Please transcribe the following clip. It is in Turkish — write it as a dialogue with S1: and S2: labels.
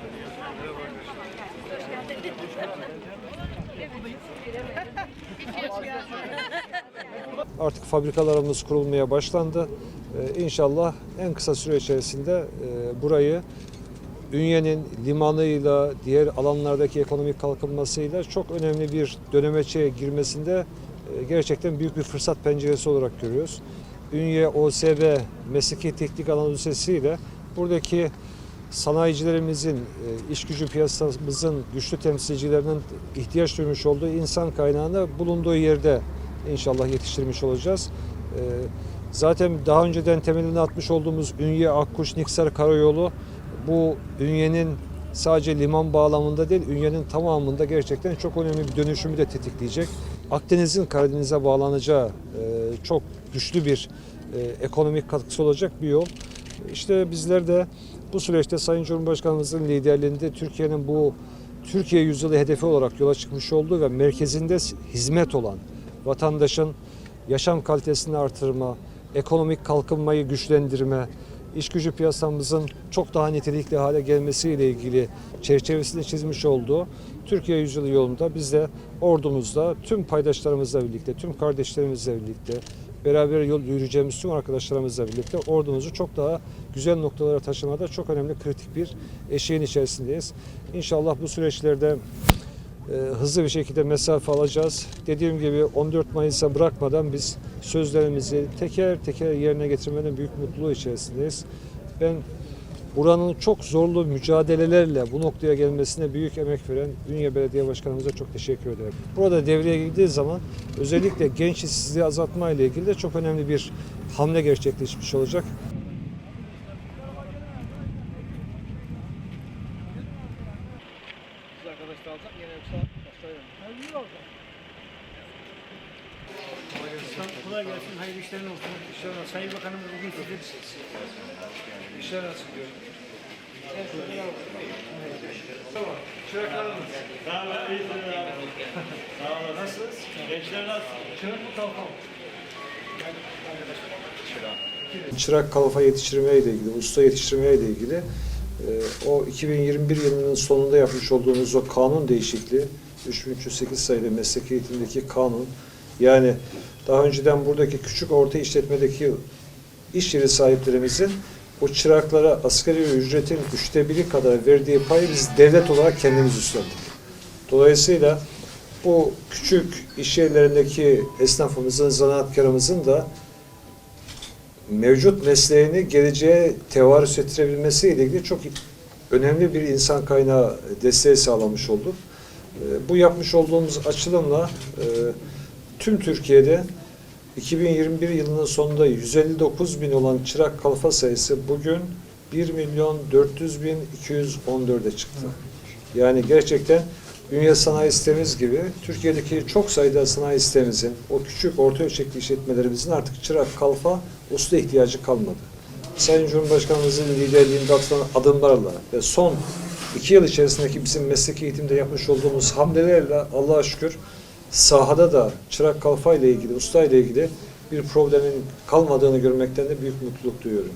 S1: Artık fabrikalarımız kurulmaya başlandı. Ee, İnşallah en kısa süre içerisinde e, burayı Ünye'nin limanıyla, diğer alanlardaki ekonomik kalkınmasıyla çok önemli bir dönemeçe girmesinde e, gerçekten büyük bir fırsat penceresi olarak görüyoruz. Ünye OSB Mesleki Teknik Anadolu Lisesi ile buradaki sanayicilerimizin, e, iş gücü piyasamızın güçlü temsilcilerinin ihtiyaç duymuş olduğu insan kaynağını bulunduğu yerde inşallah yetiştirmiş olacağız. E, Zaten daha önceden temelini atmış olduğumuz Ünye Akkuş Niksar Karayolu bu Ünye'nin sadece liman bağlamında değil, Ünye'nin tamamında gerçekten çok önemli bir dönüşümü de tetikleyecek. Akdeniz'in Karadeniz'e bağlanacağı e, çok güçlü bir ekonomik katkısı olacak bir yol. İşte bizler de bu süreçte Sayın Cumhurbaşkanımızın liderliğinde Türkiye'nin bu Türkiye yüzyılı hedefi olarak yola çıkmış olduğu ve merkezinde hizmet olan vatandaşın yaşam kalitesini artırma, ekonomik kalkınmayı güçlendirme, iş gücü piyasamızın çok daha nitelikli hale gelmesiyle ilgili çerçevesini çizmiş olduğu Türkiye yüzyılı yolunda biz de ordumuzda tüm paydaşlarımızla birlikte, tüm kardeşlerimizle birlikte beraber yol yürüyeceğimiz tüm arkadaşlarımızla birlikte ordumuzu çok daha güzel noktalara taşımada çok önemli kritik bir eşiğin içerisindeyiz. İnşallah bu süreçlerde e, hızlı bir şekilde mesafe alacağız. Dediğim gibi 14 Mayıs'a bırakmadan biz sözlerimizi teker teker yerine getirmenin büyük mutluluğu içerisindeyiz. Ben buranın çok zorlu mücadelelerle bu noktaya gelmesine büyük emek veren Ünye Belediye Başkanımıza çok teşekkür ederim. Burada devreye girdiği zaman özellikle genç işsizliği azaltma ile ilgili de çok önemli bir hamle gerçekleşmiş olacak.
S2: Biz arkadaşlar alacak yine yoksa başlayalım.
S3: Kolay gelsin, hayırlı işlerin olsun. İnşallah Sayın Bakanımız bugün size
S1: İşler nasıl gidiyor?
S4: Nasılsınız? Gençler nasıl?
S1: Çırak kalfa yetiştirmeye ile ilgili, usta yetiştirmeye ile ilgili e, o 2021 yılının sonunda yapmış olduğumuz o kanun değişikliği 3308 sayılı meslek eğitimdeki kanun yani daha önceden buradaki küçük orta işletmedeki iş yeri sahiplerimizin o çıraklara asgari ücretin üçte biri kadar verdiği payı biz devlet olarak kendimiz üstlendik. Dolayısıyla bu küçük iş yerlerindeki esnafımızın, zanaatkarımızın da mevcut mesleğini geleceğe tevarüs ettirebilmesiyle ilgili çok önemli bir insan kaynağı desteği sağlamış olduk. E, Bu yapmış olduğumuz açılımla e, tüm Türkiye'de 2021 yılının sonunda 159 bin olan çırak kalfa sayısı bugün 1 milyon 400 bin 214'e çıktı. Yani gerçekten Dünya sanayi sistemimiz gibi Türkiye'deki çok sayıda sanayi sistemimizin, o küçük orta ölçekli işletmelerimizin artık çırak, kalfa, usta ihtiyacı kalmadı. Sayın Cumhurbaşkanımızın liderliğinde atılan adımlarla ve son iki yıl içerisindeki bizim meslek eğitimde yapmış olduğumuz hamlelerle Allah'a şükür sahada da çırak kalfa ile ilgili, usta ile ilgili bir problemin kalmadığını görmekten de büyük mutluluk duyuyorum.